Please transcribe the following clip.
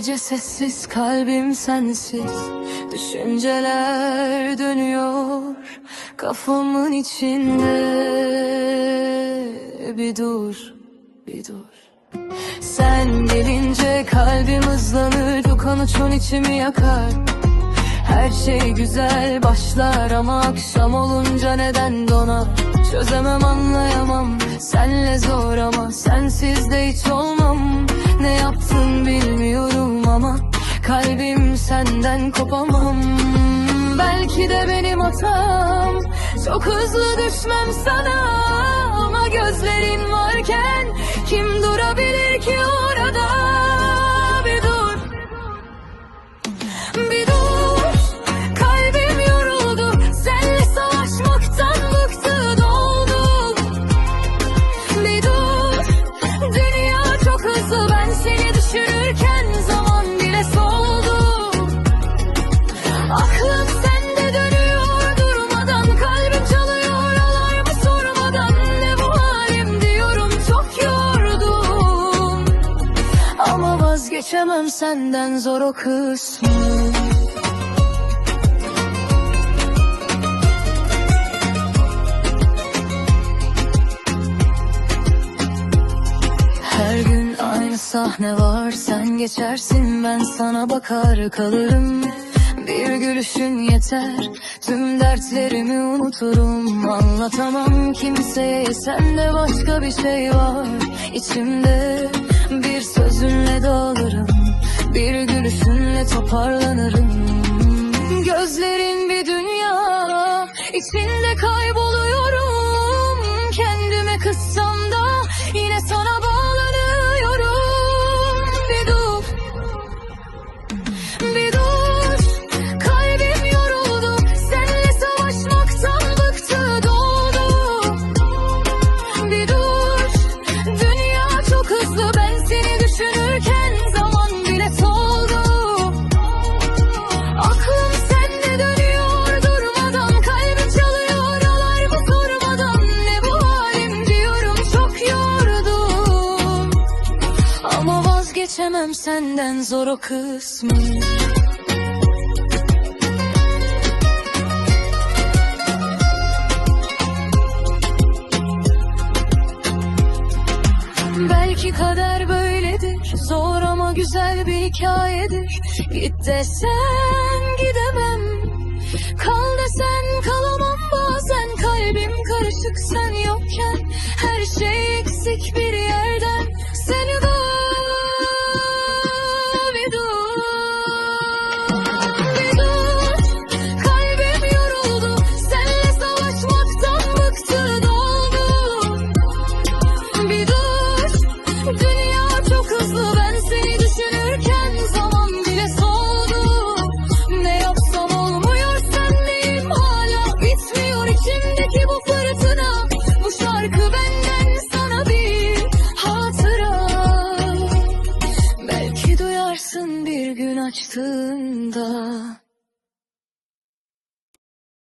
Gece sessiz kalbim sensiz. Düşünceler dönüyor Kafamın içinde. Bir dur, bir dur. Sen gelince kalbim hızlanır Dukan uçun içimi yakar. Her şey güzel başlar ama akşam olunca neden donar? Çözemem anlayamam. Senle zor ama sensiz de hiç olmam. Ne yaptın bilmiyorum ama kalbim senden kopamam. Belki de benim hatam. Çok hızlı düşmem sana Ama gözlerin Ama vazgeçemem senden zor o kısmı. Her gün aynı sahne var Sen geçersin ben sana bakar kalırım. Bir gülüşün yeter Tüm dertlerimi unuturum. Anlatamam kimseye Sende başka bir şey var içimde toparlanırım. Gözlerin bir dünya içinde kayboluyorum vazgeçemem senden zor o kısmı. Belki kader böyledir Zor ama güzel bir hikayedir. Git desen gidemem Kal desen kalamam. Bazen Kalbim karışık sen yokken Her şey eksik bir gün açtığında